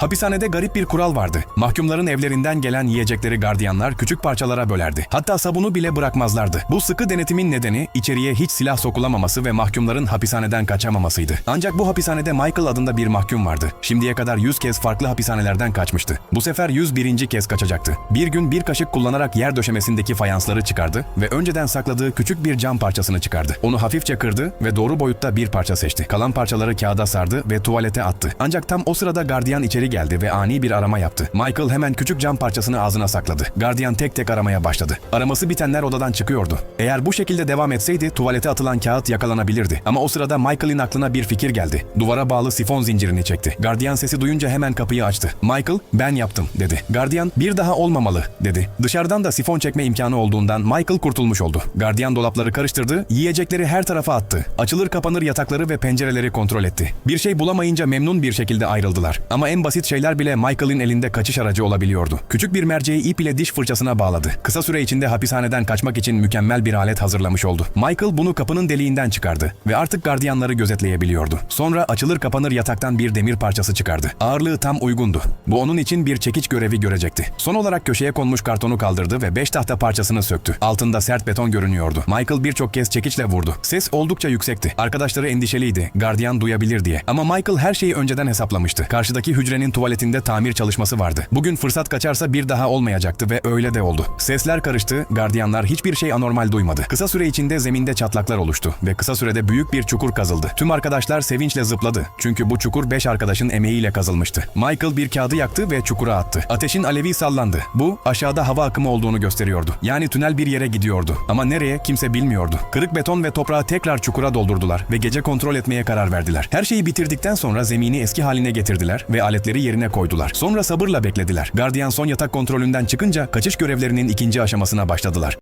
Hapishanede garip bir kural vardı. Mahkumların evlerinden gelen yiyecekleri gardiyanlar küçük parçalara bölerdi. Hatta sabunu bile bırakmazlardı. Bu sıkı denetimin nedeni içeriye hiç silah sokulamaması ve mahkumların hapishaneden kaçamamasıydı. Ancak bu hapishanede Michael adında bir mahkum vardı. Şimdiye kadar 100 kez farklı hapishanelerden kaçmıştı. Bu sefer 101. kez kaçacaktı. Bir gün bir kaşık kullanarak yer döşemesindeki fayansları çıkardı ve önceden sakladığı küçük bir cam parçasını çıkardı. Onu hafifçe kırdı ve doğru boyutta bir parça seçti. Kalan parçaları kağıda sardı ve tuvalete attı. Ancak tam o sırada gardiyan içeri geldi ve ani bir arama yaptı. Michael hemen küçük cam parçasını ağzına sakladı. Gardiyan tek tek aramaya başladı. Araması bitenler odadan çıkıyordu. Eğer bu şekilde devam etseydi tuvalete atılan kağıt yakalanabilirdi. Ama o sırada Michael'in aklına bir fikir geldi. Duvara bağlı sifon zincirini çekti. Gardiyan sesi duyunca hemen kapıyı açtı. Michael, ben yaptım dedi. Gardiyan, bir daha olmamalı dedi. Dışarıdan da sifon çekme imkanı olduğundan Michael kurtulmuş oldu. Gardiyan dolapları karıştırdı, yiyecekleri her tarafa attı. Açılır kapanır yatakları ve pencereleri kontrol etti. Bir şey bulamayınca memnun bir şekilde ayrıldılar. Ama en basit şeyler bile Michael'in elinde kaçış aracı olabiliyordu. Küçük bir merceği ip ile diş fırçasına bağladı. Kısa süre içinde hapishaneden kaçmak için mükemmel bir alet hazırlamış oldu. Michael bunu kapının deliğinden çıkardı ve artık gardiyanları gözetleyebiliyordu. Sonra açılır kapanır yataktan bir demir parçası çıkardı. Ağırlığı tam uygundu. Bu onun için bir çekiç görevi görecekti. Son olarak köşeye konmuş kartonu kaldırdı ve beş tahta parçasını söktü. Altında sert beton görünüyordu. Michael birçok kez çekiçle vurdu. Ses oldukça yüksekti. Arkadaşları endişeliydi. Gardiyan duyabilir diye. Ama Michael her şeyi önceden hesaplamıştı. Karşıdaki hücrenin tuvaletinde tamir çalışması vardı. Bugün fırsat kaçarsa bir daha olmayacaktı ve öyle de oldu. Sesler karıştı. Gardiyanlar hiçbir şey anormal duymadı. Kısa süre içinde zeminde çatlaklar oluştu ve kısa sürede büyük bir çukur kazıldı. Tüm arkadaşlar sevinçle zıpladı. Çünkü bu çukur 5 arkadaşın emeğiyle kazılmıştı. Michael bir kağıdı yaktı ve çukura attı. Ateşin alevi sallandı. Bu aşağıda hava akımı olduğunu gösteriyordu. Yani tünel bir yere gidiyordu. Ama nereye kimse bilmiyordu. Kırık beton ve toprağı tekrar çukura doldurdular ve gece kontrol etmeye karar verdiler. Her şeyi bitirdikten sonra zemini eski haline getirdiler ve aletleri yerine koydular. Sonra sabırla beklediler. Gardiyan son yatak kontrolünden çıkınca kaçış görevlerinin ikinci aşamasına başladılar.